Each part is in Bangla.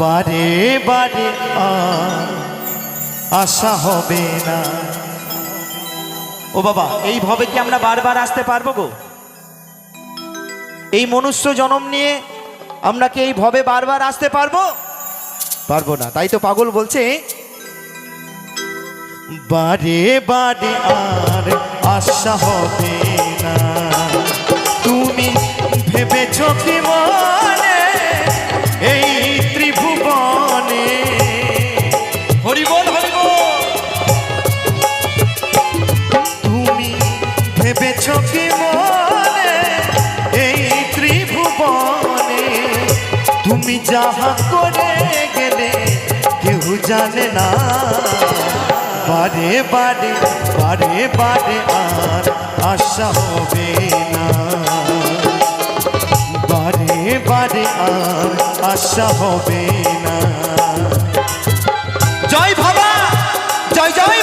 বারে বারে আশা হবে না। ও বাবা এই ভবে কি আমরা বারবার আসতে পারব গো? এই মনুষ্য জনম নিয়ে আমরা কি এই ভবে বারবার আসতে পারব? পারব না, তাই তো পাগল বলছে। বারে বারে আর আশা হবে না। তুমি ভেবেছ কি যাহা করে গেলে কেউ জানে না। বারে বারে বারে বারে আর আশা হবে না। বারে বারে আর আশা হবে না। জয় ভাবা জয় জয়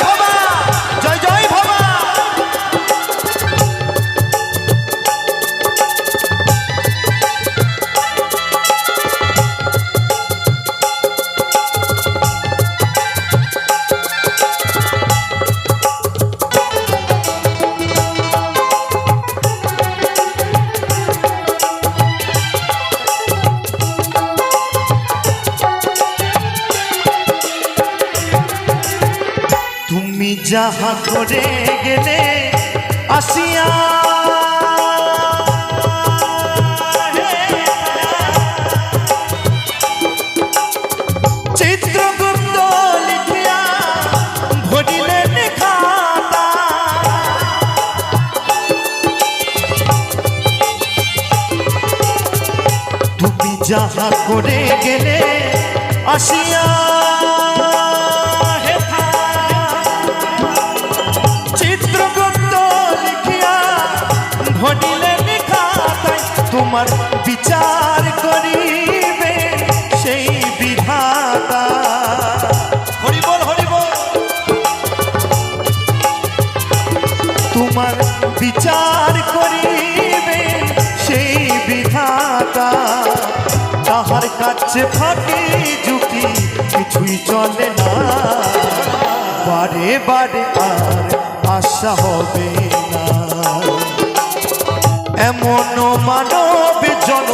যাহা করে গেলে আসিয়া চিত্রগুপ্ত লিখিয়া ভরিলেন খাতা তুমি যাহা করে গেলে আসিয়া ভনিলে খাতায় তোমার বিচার করিবে সেই বিধাতা। হরিবল হরিবল তোমার বিচার করিবে সেই বিধাতা। তাহার কাছে ফাঁকি, ঝুঁকি কিছুই চলে না। বারে বারে আর আশা হবে না। এমন মানব জন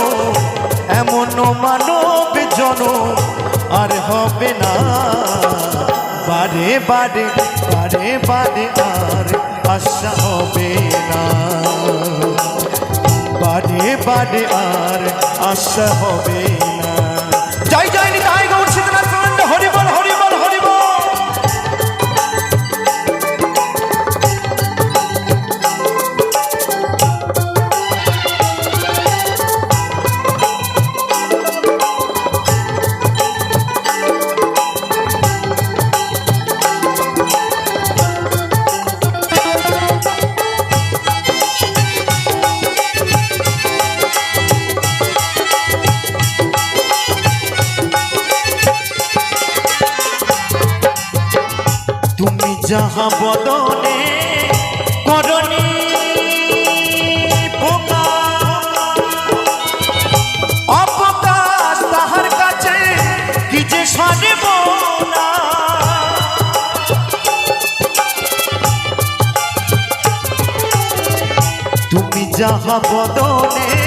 এমন মানব জন আর হবে না। বারে বারে বারে বারে আর আশা হবে না। বারে বারে আর আশা হবে না। যাহা বদনে অপকাশ তাহার কাছে কি তুমি যাহা বদনে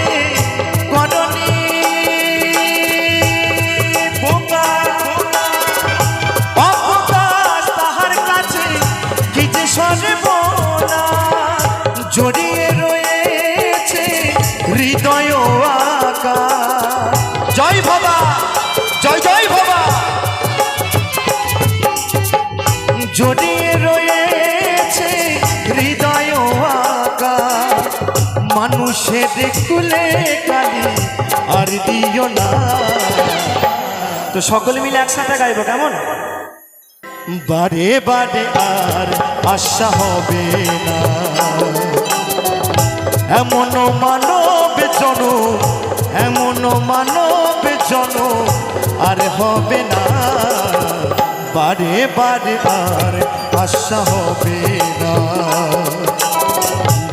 কুলে কালি আর দিও না। তো সকলে মিলে একসাথে গাইবো, কেমন? বারে বারে আর আশা হবে না। এমন মানব জন, এমন মানব জন, আর হবে না। বারে বারে আর আশা হবে না।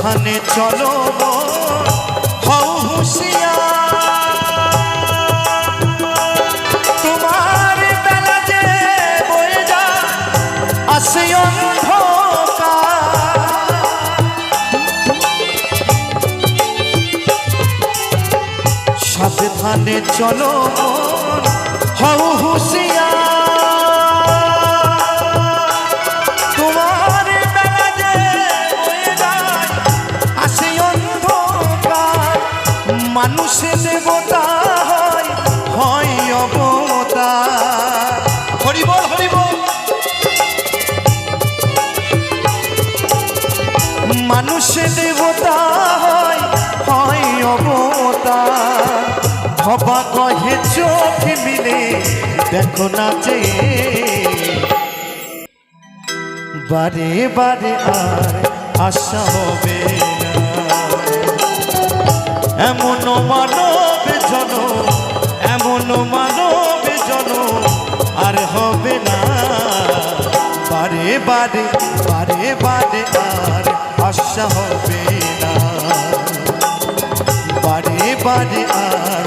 সাবধানে চলো হও হুঁশিয়ার। তোমার বেলা যে বয়ে যায় আসে সাবধানে চলো হও হুঁশিয়ার। ভবা কহে চোখ মিলে, দেখো না যে বারে বারে আর আশা হবে এমন মানব জন, এমন মানব জন আর হবে না। বারে বারে বারে বারে আর আশা হবে না। বারে বারে আর